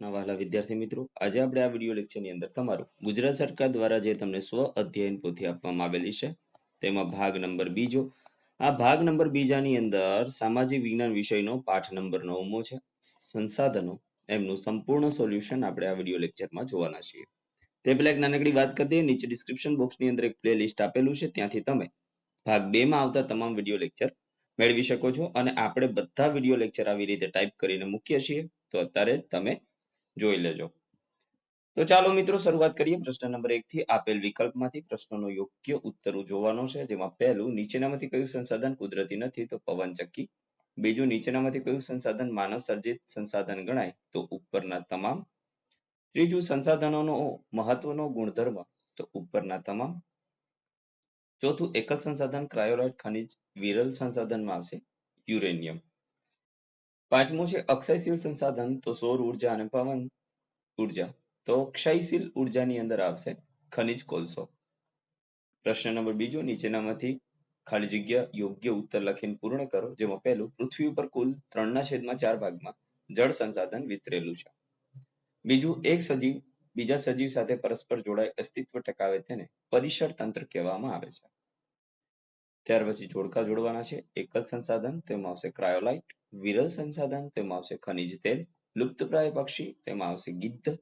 ના વહાલા વિદ્યાર્થી મિત્રો, આજે આપણે આ વીડિયો લેક્ચરની અંદર તમારું ગુજરાત સરકાર દ્વારા જે તમને સ્વ અધ્યયન પોથી આપવામાં આવેલી છે, તેમાં ભાગ નંબર બીજો આ ભાગ નંબર બીજાની અંદર સામાજિક વિજ્ઞાન વિષયનો પાઠ નંબર નવમો છે. સંસાધનો, એમનું સંપૂર્ણ સોલ્યુશન આપણે આ વીડિયો લેક્ચરમાં જોવાના છીએ. તે પહેલા એક નાનકડી વાત કરી દઈએ, નીચે ડિસ્ક્રિપ્શન બોક્સની અંદર એક પ્લેલિસ્ટ આપેલું છે, ત્યાંથી તમે ભાગ બે માં આવતા તમામ વીડિયો લેક્ચર મેળવી શકો છો. અને આપણે બધા વીડિયો લેક્ચર આવી રીતે ટાઈપ કરીને મૂકીએ છીએ. તો અત્યારે તમે જોઈ લેજો. તો ચાલો મિત્રો શરૂઆત કરીએ. પ્રશ્ન નંબર એક થી આપેલ વિકલ્પમાંથી પ્રશ્નનો યોગ્ય ઉત્તર જોવાનો છે, જેમાં પહેલું, નીચેનામાંથી કયું સંસાધન કુદરતી નથી, તો પવનચક્કી બીજું, નીચેનામાંથી કયું સંસાધન માનવ સર્જિત સંસાધન ગણાય, તો ઉપરના તમામ. ત્રીજું, સંસાધનોનો મહત્વનો ગુણધર્મ, તો ઉપરના તમામ. ચોથું, એકલ સંસાધન ક્રાયોલાઇટ ખનિજ વિરલ સંસાધનમાં આવશે, યુરેનિયમ. પાંચમું છે, અક્ષયશીલ સંસાધન તો સૌર ઊર્જા અને પવન ઊર્જા. તો ક્ષયશીલ ઉર્જાની અંદર આવશે ખનિજ કોલસો. પ્રશ્ન નંબર બીજો, નીચેનામાંથી ખાલી જગ્યા યોગ્ય ઉત્તર લખીને પૂર્ણ કરો, જેમાં પહેલું, પૃથ્વી ઉપર કુલ ત્રણના છેદમાં ચાર ભાગમાં જળ સંસાધન વિતરેલું છે. બીજું, એક સજીવ, બીજા સજીવ સાથે પરસ્પર જોડાય અસ્તિત્વ ટકાવે તેને પરિસર તંત્ર કહેવામાં આવે છે. ત્યાર પછી જોડકા જોડવાના છે. એકલ સંસાધન, તેમાં આવશે ક્રાયોલાઇટ. વિરલ સંસાધન, તેમાં આવશે ખનિજ તેલ. લુપ્તપ્રાય પક્ષી, તેમાં આવશે ગિદ્ધ.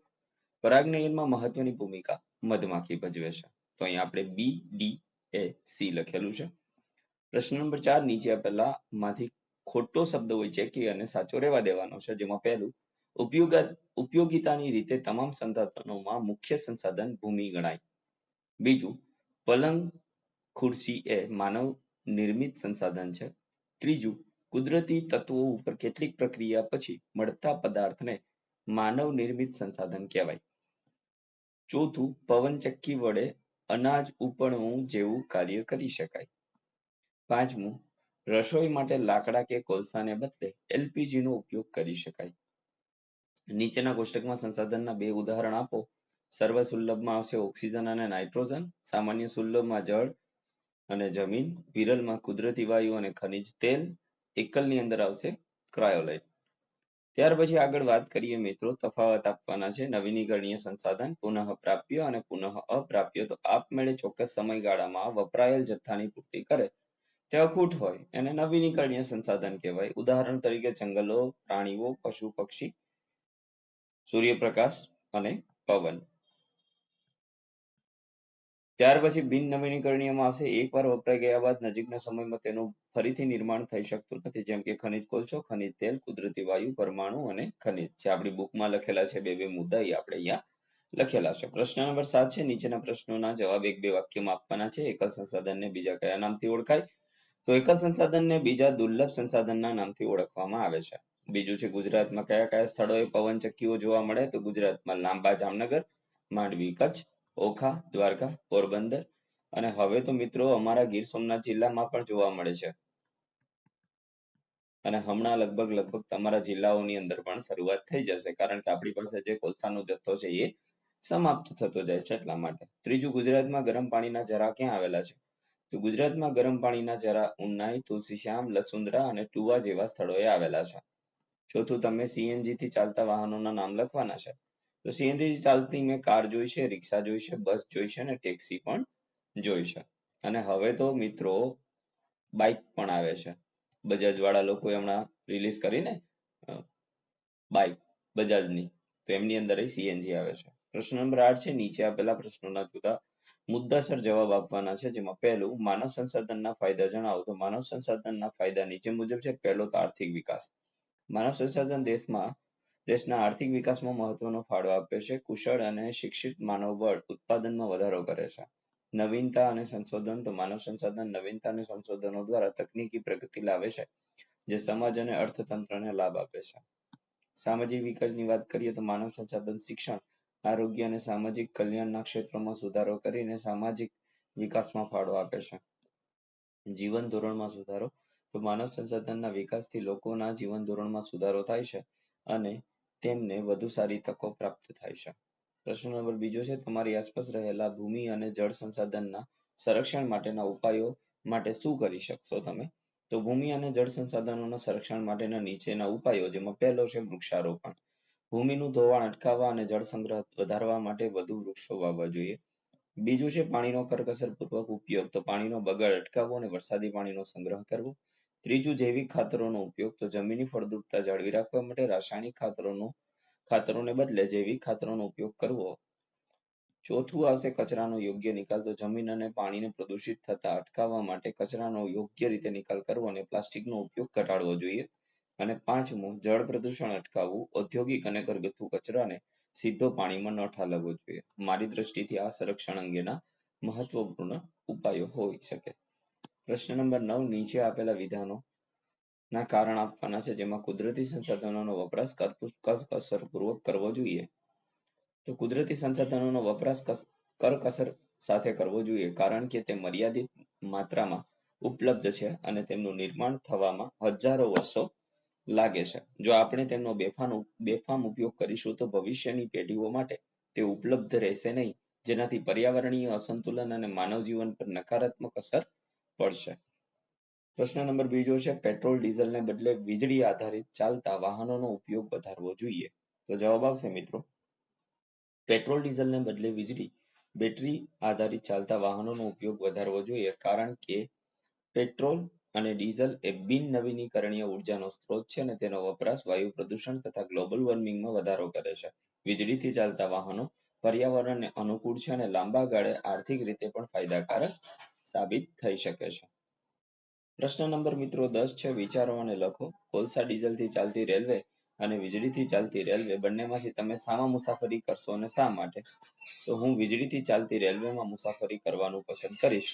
પરાગનયનમાં મહત્વની ભૂમિકા મધમાખી ભજવે છે. તો અહીં આપણે બી ડી એ સી લખેલું છે. પ્રશ્ન નંબર ચાર, નીચે આપેલા માંથી ખોટો શબ્દ હોય છે કે અને સાચો રહેવા દેવાનો છે, જેમાં પહેલું, ઉપયોગ, ઉપયોગિતાની રીતે તમામ સંસાધનોમાં મુખ્ય સંસાધન ભૂમિ ગણાય. બીજું, પલંગ ખુરશી એ માનવ નિર્મિત સંસાધન છે. ત્રીજું, કુદરતી તત્વો ઉપર કેટલીક પ્રક્રિયા પછી મળતા પદાર્થને માનવ નિર્મિત સંસાધન કહેવાય. ચોથું, પવનચક્કી વડે અનાજ ઉપણવું જેવું કાર્ય કરી શકાય. પાંચમું, રસોઈ માટે લાકડા કે કોલસાને બદલે એલપીજી નો ઉપયોગ કરી શકાય. નીચેના કોષ્ટકમાં સંસાધનના બે ઉદાહરણ આપો. સર્વ સુલભમાં આવશે ઓક્સિજન અને નાઇટ્રોજન. સામાન્ય સુલભમાં જળ. અને જમીન વિરલમાં કુદરતી વાયુ અને ખનિજ તેલ એકલની અંદર આવશે ક્રાયોલાઇટ. ત્યાર પછી આગળ વાત કરીએ મિત્રો, તફાવત આપવાના છે. નવીનીકરણીય સંસાધન પુનઃ પ્રાપ્ય અને પુનઃ અપ્રાપ્ય તો આપમેળે ચોક્કસ સમયગાળામાં વપરાયેલ જથ્થાની પૂર્તિ કરે. તે અખૂટ હોય, એને નવીનીકરણીય સંસાધન કહેવાય. ઉદાહરણ તરીકે જંગલો, પ્રાણીઓ, પશુ, પક્ષી, સૂર્યપ્રકાશ અને પવન. ત્યાર પછી બિન નવીનીકરણીયમાં આવશે. એકવાર વપરાઈ ગયા બાદ નજીકના સમયમાં તેનું ફરીથી નિર્માણ થઈ શકતું નથી. જેમ કે ખનિજ કોલસો, ખનિજ તેલ, કુદરતી વાયુ, પરમાણુ અને ખનિજ. જે આપણી બુકમાં લખેલા છે. બે બે મુદ્દા એ આપણે અહીંયા લખેલા છે. પ્રશ્ન નંબર સાત છે. નીચેના પ્રશ્નોના જવાબ એક બે વાક્યમાં આપવાના છે. એકલ સંસાધનને બીજા કયા નામથી ઓળખાય? તો એકલ સંસાધનને બીજા દુર્લભ સંસાધનના નામથી ઓળખવામાં આવે છે. બીજું છે, ગુજરાતમાં કયા કયા સ્થળોએ પવનચક્કીઓ જોવા મળે? તો ગુજરાતમાં લાંબા જામનગર, માંડવી, કચ્છ ઓખા, દ્વારકા, પોરબંદર અને હવે તો મિત્રો અમારા ગીર સોમનાથ જિલ્લામાં પણ જોવા મળે છે. અને હમણાં લગભગ લગભગ તમારા જિલ્લાઓની અંદર પણ શરૂઆત થઈ જશે કારણ કે આપણી પાસે જે કોલસાનો જથ્થો છે એ સમાપ્ત થતો જાય છે એટલા માટે. ત્રીજું, ગુજરાતમાં ગરમ પાણીના જરા ક્યાં આવેલા છે? તો ગુજરાતમાં ગરમ પાણીના જરા ઉનાઈ તુલસીશ્યામ લસુંદરા અને ટુવા જેવા સ્થળોએ આવેલા છે. ચોથું, તમે સીએનજી થી ચાલતા વાહનોના નામ લખવાના છે? તો સીએનજી ચાલતી મેં કાર જોઈ છે, રિક્ષા જોઈ છે, બસ જોઈ છે અને ટેક્સી પણ જોઈ છે. અને હવે તો મિત્રો બાઇક પણ આવે છે. બજાજ વાળા લોકો હમણાં રિલીઝ કરીને બાઇક બજાજની, તો એમની અંદર સીએનજી આવે છે. પ્રશ્ન નંબર આઠ છે, નીચે આપેલા પ્રશ્નોના જુદા મુદ્દાસર જવાબ આપવાના છે, જેમાં પહેલું, માનવ સંસાધનના ફાયદા જણાવો. તો માનવ સંસાધનના ફાયદા નીચે મુજબ છે, પહેલો તો આર્થિક વિકાસ. માનવ સંસાધન દેશમાં દેશના આર્થિક વિકાસમાં મહત્વનો ફાળો આપે છે. કુશળ અને શિક્ષિત માનવબળ ઉત્પાદનમાં વધારો કરે છે. નવીનતા અને સંશોધન તો માનવ સંસાધન, નવીનતા અને સંશોધનો દ્વારા તકનીકી પ્રગતિ લાવે છે, જે સમાજ અને અર્થતંત્રને લાભ આપે છે. સામાજિક વિકાસની વાત કરીએ તો માનવ સંસાધન શિક્ષણ, આરોગ્ય અને સામાજિક કલ્યાણના ક્ષેત્રોમાં સુધારો કરીને સામાજિક વિકાસમાં ફાળો આપે છે. જીવન ધોરણમાં સુધારો તો માનવ સંસાધનના વિકાસથી લોકોના જીવન ધોરણમાં સુધારો થાય છે અને તેમને વધુ સારી તકો પ્રાપ્ત થાય છે. પ્રશ્ન નંબર બીજો છે, તમારી આસપાસ રહેલા ભૂમિ અને જળ સંસાધનના સંરક્ષણ માટેના ઉપાયો માટે શું કરી શકશો તમે? તો ભૂમિ અને જળ સંસાધનોના સંરક્ષણ માટેના નીચેના ઉપાયો, જેમાં પહેલો છે વૃક્ષારોપણ. ભૂમિનું ધોવાણ અટકાવવા અને જળ સંગ્રહ વધારવા માટે વધુ વૃક્ષો વાવવા જોઈએ. બીજું છે, પાણીનો કરકસર પૂર્વક ઉપયોગ. તો પાણીનો બગાડ અટકાવવો અને વરસાદી પાણીનો સંગ્રહ કરવો. ત્રીજું જૈવિક ખાતરોનો ઉપયોગ તો જમીનની ફળદ્રુપતા જાળવી રાખવા માટે રાસાયણિક ખાતરોનો, ખાતરોને બદલે જૈવિક ખાતરોનો ઉપયોગ કરવો. ચોથું આવશે કચરાનો યોગ્ય નિકાલ, તો જમીન અને પાણીને પ્રદૂષિત થતા અટકાવવા માટે કચરાનો યોગ્ય રીતે નિકાલ કરવો અને પ્લાસ્ટિકનો ઉપયોગ ઘટાડવો જોઈએ. અને પાંચમું, જળ પ્રદૂષણ અટકાવવું, ઔદ્યોગિક અને ઘરગથ્થુ કચરાને સીધો પાણીમાં ન ઠાલવવો જોઈએ. મારી દ્રષ્ટિથી આ સંરક્ષણ અંગેના મહત્વપૂર્ણ ઉપાયો હોઈ શકે. પ્રશ્ન નંબર નવ, નીચે આપેલા વિધાનો ના કારણ આપવાના છે, જેમાં કુદરતી સંસાધનોનો વપરાશ કરકસરપૂર્વક કરવો જોઈએ. તો કુદરતી સંસાધનોનો વપરાશ કરકસર સાથે કરવો જોઈએ, કારણ કે તે મર્યાદિત માત્રામાં ઉપલબ્ધ છે અને તેમનું નિર્માણ થવામાં હજારો વર્ષો લાગે છે. જો આપણે તેમનો બેફામ બેફામ ઉપયોગ કરીશું, તો ભવિષ્યની પેઢીઓ માટે તે ઉપલબ્ધ રહેશે નહીં. જેનાથી પર્યાવરણીય અસંતુલન અને માનવ જીવન પર નકારાત્મક અસર પડશે. પ્રશ્ન નંબર બીજો છે, પેટ્રોલ ડીઝલને બદલે વીજળી આધારિત ચાલતા વાહનોનો ઉપયોગ વધારવો જોઈએ. તો જવાબ આવશે મિત્રો. પેટ્રોલ ડીઝલને બદલે વીજળી, બેટરી આધારિત ચાલતા વાહનોનો ઉપયોગ વધારવો જોઈએ કારણ કે પેટ્રોલ અને ડીઝલ એ બિન નવીનીકરણીય ઉર્જાનો સ્ત્રોત છે અને તેનો વપરાશ વાયુ પ્રદૂષણ તથા ગ્લોબલ વોર્મિંગમાં વધારો કરે છે. વીજળીથી ચાલતા વાહનો પર્યાવરણને અનુકૂળ છે અને લાંબા ગાળે આર્થિક રીતે પણ ફાયદાકારક સાબિત થઈ શકે છે. પ્રશ્ન નંબર મિત્રો દસ છે, વિચારો અને લખો. કોલસા ડીઝલથી ચાલતી રેલવે અને વીજળીથી ચાલતી રેલવે બંનેમાંથી તમે શામાં મુસાફરી કરશો અને શા માટે? તો હું વીજળીથી ચાલતી રેલવેમાં મુસાફરી કરવાનું પસંદ કરીશ.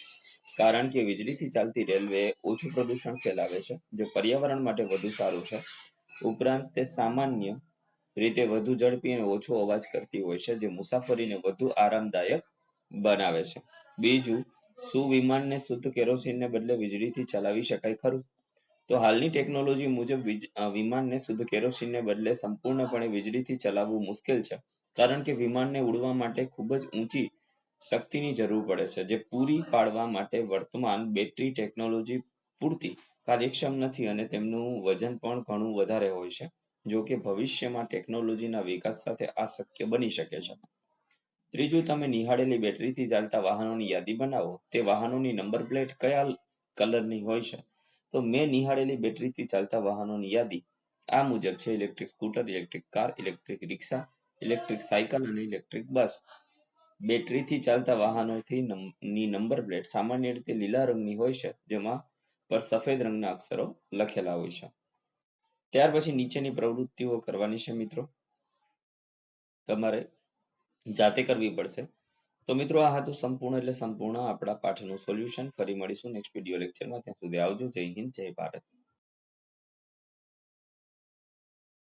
કારણ કે વીજળીથી ચાલતી રેલવે ઓછું પ્રદૂષણ ફેલાવે છે, જે પર્યાવરણ માટે વધુ સારું છે. ઉપરાંત તે સામાન્ય રીતે વધુ ઝડપી અને ઓછો અવાજ કરતી હોય છે, જે મુસાફરીને વધુ આરામદાયક બનાવે છે. બીજું શું વિમાનને શુદ્ધ કેરોસીનને બદલે વીજળીથી ચલાવી શકાય ખરું? તો હાલની ટેકનોલોજી મુજબ વિમાનને શુદ્ધ કેરોસીનને બદલે સંપૂર્ણપણે વીજળીથી ચલાવવું મુશ્કેલ છે, કારણ કે વિમાનને ઉડવા માટે ખૂબ જ ઊંચી શક્તિની જરૂર પડે છે, જે પૂરી પાડવા માટે વર્તમાન બેટરી ટેકનોલોજી પૂરતી કાર્યક્ષમ નથી અને તેમનું વજન પણ ઘણું વધારે હોય છે જો કે ભવિષ્યમાં ટેકનોલોજીના વિકાસ સાથે આ શક્ય બની શકે છે. ત્રીજું, તમે નિહાળેલી બેટરીથી ચાલતા વાહનોની યાદી બનાવો. તે વાહનોની નંબર પ્લેટ કયા કલરની હોય છે? તો મેં નિહાળેલી બેટરીથી ચાલતા વાહનોની યાદી આ મુજબ છે. Electric scooter, electric car, electric rickshaw, electric cycle અને ઇલેક્ટ્રિક બસ. બેટરીથી ચાલતા વાહનોથી ની નંબર પ્લેટ સામાન્ય રીતે લીલા રંગની હોય છે, જેમાં પર સફેદ રંગના અક્ષરો લખેલા હોય છે. ત્યાર પછી નીચેની પ્રવૃત્તિઓ કરવાની છે મિત્રો. તમારે જાતે કરવી પડશે. તો મિત્રો, આ હતું સંપૂર્ણ એટલે સંપૂર્ણ આપણા પાઠનું સોલ્યુશન ફરી મળીશું નેક્સ્ટ વીડિયો લેક્ચરમાં ત્યાં સુધી આવજો. જય હિન્દ, જય ભારત.